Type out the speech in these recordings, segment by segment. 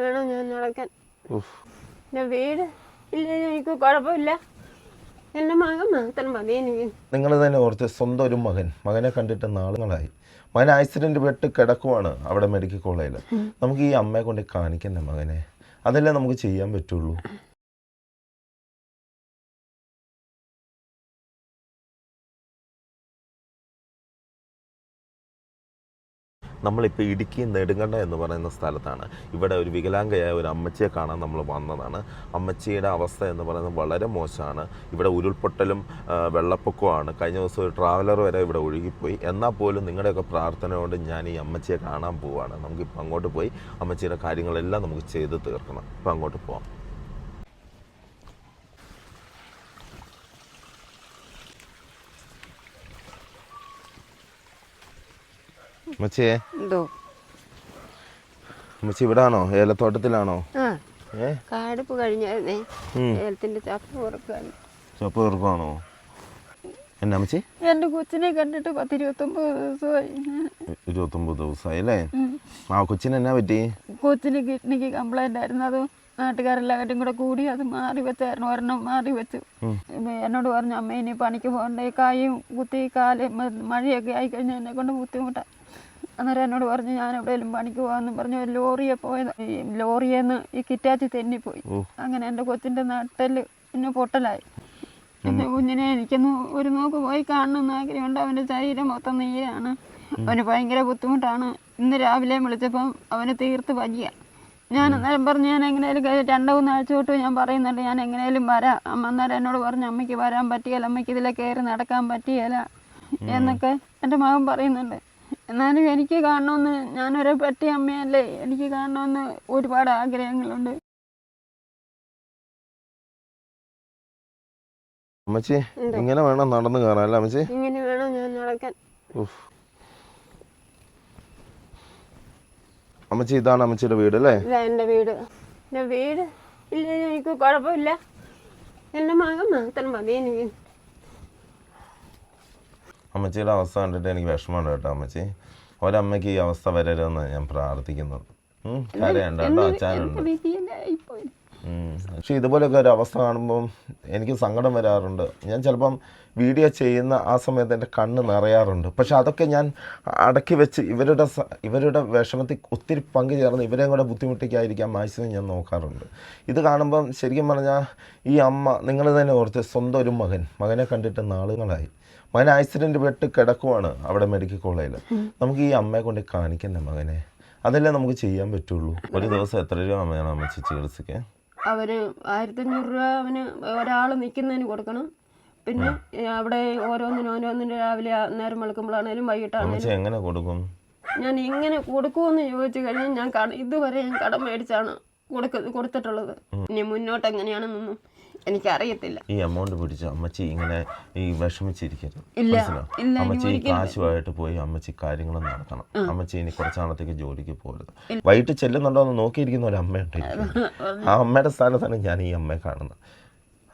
വേണം ഞാൻ നടക്കാൻ. എന്റെ വീട് ഇല്ല എനിക്ക് കുഴപ്പമില്ല. എന്റെ മകൻ മാത്രം മതി എനിക്ക്. നിങ്ങൾ തന്നെ ഓർത്ത് സ്വന്തം ഒരു മകൻ. മകനെ കണ്ടിട്ട് നാളുകളായി. മകൻ ആക്സിഡന്റ് പെട്ട് കിടക്കുവാണ് അവിടെ മെഡിക്കൽ കോളേജിൽ നമുക്ക് ഈ അമ്മയെ കൊണ്ട് കാണിക്കണ്ടേ മകനെ? അതല്ലേ നമുക്ക് ചെയ്യാൻ പറ്റുള്ളൂ. നമ്മളിപ്പോൾ ഇടുക്കി നെടുങ്കണ്ട എന്ന് പറയുന്ന സ്ഥലത്താണ്. ഇവിടെ ഒരു വികലാംഗയായ ഒരു അമ്മച്ചിയെ കാണാൻ നമ്മൾ വന്നതാണ്. അമ്മച്ചിയുടെ അവസ്ഥ എന്ന് പറയുന്നത് വളരെ മോശമാണ്. ഇവിടെ ഉരുൾപൊട്ടലും വെള്ളപ്പൊക്കവുമാണ്. കഴിഞ്ഞ ദിവസം ഒരു ട്രാവലർ വരെ ഇവിടെ ഒഴുകിപ്പോയി. എന്നാൽ പോലും നിങ്ങളുടെയൊക്കെ പ്രാർത്ഥന കൊണ്ട് ഞാൻ ഈ അമ്മച്ചിയെ കാണാൻ പോവുകയാണ് നമുക്കിപ്പോൾ അങ്ങോട്ട് പോയി അമ്മച്ചിയുടെ കാര്യങ്ങളെല്ലാം നമുക്ക് ചെയ്ത് തീർക്കണം. ഇപ്പം അങ്ങോട്ട് പോവാം. അമ്മച്ചിയെ എന്തോ? അമ്മച്ചി ഇവിടാണോ? ഏലത്തോട്ടത്തിലാണോ? കാടുപ്പ് കഴിഞ്ഞേ ഏലത്തിന്റെ ചപ്പ് പുറക്കാൻ ചുവപ്പ് തീർക്കുവാണോ എന്നാ മച്ചി? എന്റെ കൊച്ചിനെ കണ്ടിട്ട് പത്തിരുപത്തൊമ്പത് ദിവസമായി. ഇരുപത്തൊമ്പത് ദിവസമായി അല്ലേ. ആ കൊച്ചിന് എന്നാ പറ്റി? കൊച്ചിന് കിഡ്നിക്ക് കംപ്ലൈന്റ് ആയിരുന്നു. അത് നാട്ടുകാരെല്ലാവരും കൂടെ കൂടി അത് മാറി വെച്ചായിരുന്നു ഒരെണ്ണം മാറി വെച്ചു. എന്നോട് പറഞ്ഞു അമ്മ ഇനി പണിക്ക് പോകണ്ടേ? കായും കുത്തി കാൽ മഴയൊക്കെ ആയി കഴിഞ്ഞാൽ എന്നെ കൊണ്ട് ബുദ്ധിമുട്ടാണ് അന്നേരം എന്നോട് പറഞ്ഞു ഞാൻ എവിടെയെങ്കിലും പണിക്ക് പോകാമെന്ന് പറഞ്ഞു ഒരു ലോറിയെ പോയത്. ഈ ലോറിയെന്ന് ഈ കിറ്റാച്ചി തെന്നിപ്പോയി. അങ്ങനെ എന്റെ കൊച്ചിന്റെ നട്ടൽ പിന്നെ പൊട്ടലായി. എന്റെ കുഞ്ഞിനെ എനിക്കൊന്ന് ഒരു നോക്ക് പോയി കാണണമെന്ന് ആഗ്രഹമുണ്ട്. അവന്റെ ശരീരം മൊത്തം നീരാണ്. അവന് ഭയങ്കര ബുദ്ധിമുട്ടാണ്. ഇന്ന് രാവിലെ വിളിച്ചപ്പം അവന് തീർത്ത് വലിയ ഞാൻ അന്നേരം പറഞ്ഞു ഞാൻ എങ്ങനെയാലും രണ്ടോ രണ്ട് മൂന്ന് ആഴ്ച തൊട്ട് ഞാൻ പറയുന്നുണ്ട് ഞാൻ എങ്ങനെയാലും വരാം. അമ്മ അന്നേരം എന്നോട് പറഞ്ഞു അമ്മയ്ക്ക് വരാൻ പറ്റിയല്ല അമ്മയ്ക്ക് ഇതിലെ കയറി നടക്കാൻ പറ്റിയല്ല. എന്നൊക്കെ എന്റെ മകൻ പറയുന്നുണ്ട്. എന്നാലും എനിക്ക് കാണണമെന്ന് ഞാനൊരു പറ്റിയ അമ്മയല്ലേ? എനിക്ക് കാണണമെന്ന് ഒരുപാട് ആഗ്രഹങ്ങളുണ്ട്. അമ്മച്ചി ഇങ്ങനെ വേണം നടന്നു കയറാൻ അല്ലേ അമ്മച്ചി? ഇങ്ങനെ വേണം ഞാൻ നടക്കാൻ. അമ്മച്ചി ഇതാണ് അമ്മച്ചിയുടെ വീട് അല്ലേ? എന്റെ വീട്. എന്റെ വീട് ഇല്ല എനിക്ക് കുഴപ്പമില്ല. എന്റെ മകൻ മാത്രം മതി എനിക്ക്. അമ്മച്ചിയുടെ അവസ്ഥ കണ്ടിട്ട് എനിക്ക് വിഷമമുണ്ട് കേട്ടോ അമ്മച്ചി. ഒരമ്മയ്ക്ക് ഈ അവസ്ഥ വരരുതെന്ന് ഞാൻ പ്രാർത്ഥിക്കുന്നു കരയണ്ട കേട്ടോ അച്ഛനുണ്ട് പക്ഷെ ഇതുപോലെയൊക്കെ ഒരു അവസ്ഥ കാണുമ്പം എനിക്ക് സങ്കടം വരാറുണ്ട്. ഞാൻ ചിലപ്പം വീഡിയോ ചെയ്യുന്ന ആ സമയത്ത് എന്റെ കണ്ണ് നിറയാറുണ്ട്. പക്ഷെ അതൊക്കെ ഞാൻ അടക്കി വെച്ച് ഇവരുടെ ഇവരുടെ വിഷമത്തിൽ ഒത്തിരി പങ്കു ചേർന്ന് ഇവരെയും കൂടെ ബുദ്ധിമുട്ടിക്കാതിരിക്കാൻ മാക്സിമം ഞാൻ നോക്കാറുണ്ട്. ഇത് കാണുമ്പം ശരിക്കും പറഞ്ഞാൽ ഈ അമ്മ നിങ്ങൾ തന്നെ ഓർത്ത് സ്വന്തം ഒരു മകൻ. മകനെ കണ്ടിട്ട് നാളുകളായി. മകൻ ആക്സിഡന്റ് പെട്ട് കിടക്കുവാണ് അവിടെ മെഡിക്കൽ കോളേജിൽ നമുക്ക് ഈ അമ്മയെ കൊണ്ട് കാണിക്കണ്ടേ മകനെ? അതല്ലേ നമുക്ക് ചെയ്യാൻ പറ്റുള്ളൂ. ഒരു ദിവസം എത്ര രൂപ അമ്മയാണ് അമ്മച്ചി ചികിത്സയ്ക്ക്? അവർ ആയിരത്തഞ്ഞൂറ് രൂപ അവന് ഒരാൾ നിൽക്കുന്നതിന് കൊടുക്കണം. പിന്നെ അവിടെ ഓരോന്നിനും ഓരോന്നിനും രാവിലെ നേരം വെളുക്കുമ്പോഴാണേലും വൈകിട്ടാണേലും അമ്മച്ചി എങ്ങനെ കൊടുക്കും? ഞാൻ ഇങ്ങനെ കൊടുക്കുമെന്ന് ചോദിച്ചു കഴിഞ്ഞാൽ ഞാൻ ഇതുവരെ ഞാൻ കടം മേടിച്ചാണ് കൊടുക്ക കൊടുത്തിട്ടുള്ളത്. ഇനി മുന്നോട്ട് എങ്ങനെയാണെന്നൊന്നും എനിക്കറിയത്തില്ല. ഈ എമൗണ്ട് പിടിച്ച് അമ്മച്ചി ഇങ്ങനെ ഈ വിഷമിച്ചിരിക്കരുത് ഇല്ല, ഇല്ല, അമ്മച്ചി ഈ കാശുമായിട്ട് പോയി അമ്മച്ചി കാര്യങ്ങൾ നടത്തണം. അമ്മച്ചി ഇനി കുറച്ച് നാളത്തേക്ക് ജോലിക്ക് പോകരുത് വൈകിട്ട് ചെല്ലുന്നുണ്ടോ എന്ന് നോക്കിയിരിക്കുന്ന ഒരു അമ്മയുണ്ട്. ആ അമ്മയുടെ സ്ഥാനത്താണ് ഞാൻ ഈ അമ്മയെ കാണുന്നത്.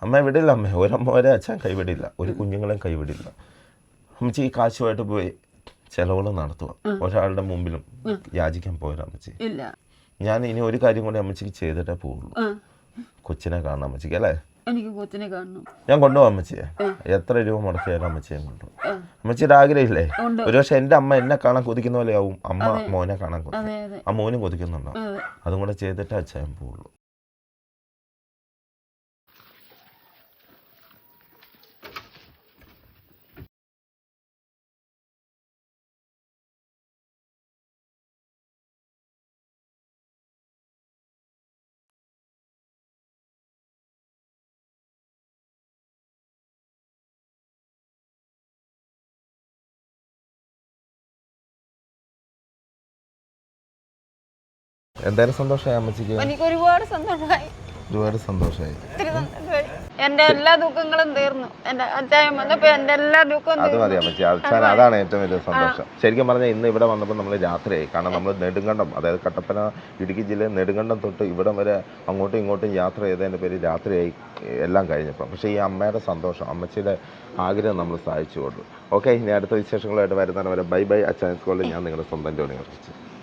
അമ്മ വിടില്ല അമ്മ. ഒരമ്മ ഒരേ അച്ഛൻ കൈവിടില്ല. ഒരു കുഞ്ഞുങ്ങളെയും കൈവിടില്ല. അമ്മച്ചി ഈ കാശുമായിട്ട് പോയി ചെലവുകൾ നടത്തുക. ഒരാളുടെ മുമ്പിലും യാചിക്കാൻ പോയൊരു അമ്മച്ചി. ഞാൻ ഇനി ഒരു കാര്യം കൂടി അമ്മച്ചിക്ക് ചെയ്തിട്ടേ പോവുള്ളൂ. കൊച്ചിനെ കാണാൻ അമ്മച്ചിക്ക് അല്ലേ? എനിക്ക് കൊച്ചിനെ കാണണം. ഞാൻ കൊണ്ടുപോകാം അമ്മച്ചിയെ. എത്ര രൂപ മുടക്കിയാലും അമ്മച്ചിയെ കൊണ്ടുപോകും അമ്മച്ചിയുടെ ആഗ്രഹമില്ലേ. ഒരുപക്ഷെ എന്റെ അമ്മ എന്നെ കാണാൻ കൊതിക്കുന്ന പോലെയാവും. അമ്മ മോനെ കാണാൻ കൊതിക്കും. ആ മോനും കൊതിക്കുന്നുണ്ടോ? അതെ. അതും കൂടെ ചെയ്തിട്ട് അച്ഛൻ പോവുള്ളൂ. എന്തായാലും സന്തോഷമായി അമ്മച്ചിക്ക്. എനിക്ക് ഒരുപാട് സന്തോഷമായി. ഒരുപാട് സന്തോഷമായി. എന്റെ എല്ലാ ദുഃഖങ്ങളും തീർന്നു. എന്റെ അച്ചായം വന്നപ്പോ എന്റെ എല്ലാ ദുഃഖവും അത് മതി അമ്മച്ചി. അച്ഛൻ അതാണ് ഏറ്റവും വലിയ സന്തോഷം. ശരിക്കും പറഞ്ഞാൽ ഇന്ന് ഇവിടെ വന്നപ്പോൾ നമ്മൾ രാത്രിയായി. കാരണം നമ്മൾ നെടുങ്കണ്ടം അതായത് കട്ടപ്പന ഇടുക്കി ജില്ലയിൽ നെടുങ്കണ്ടം തൊട്ട് ഇവിടം വരെ അങ്ങോട്ടും ഇങ്ങോട്ടും യാത്ര ചെയ്തതിന്റെ പേര് രാത്രിയായി എല്ലാം കഴിഞ്ഞപ്പോൾ പക്ഷേ ഈ അമ്മയുടെ സന്തോഷം അമ്മച്ചിയുടെ ആഗ്രഹം നമ്മൾ സഹായിച്ചു കൊടുത്തു. ഓക്കെ ഇനി അടുത്ത വിശേഷങ്ങളായിട്ട് വരുന്നവരെ ബൈ ബൈ. അച്ഛൻ സ്കൂളിൽ ഞാൻ നിങ്ങളുടെ സ്വന്തം ജോലി നിർത്തിച്ചു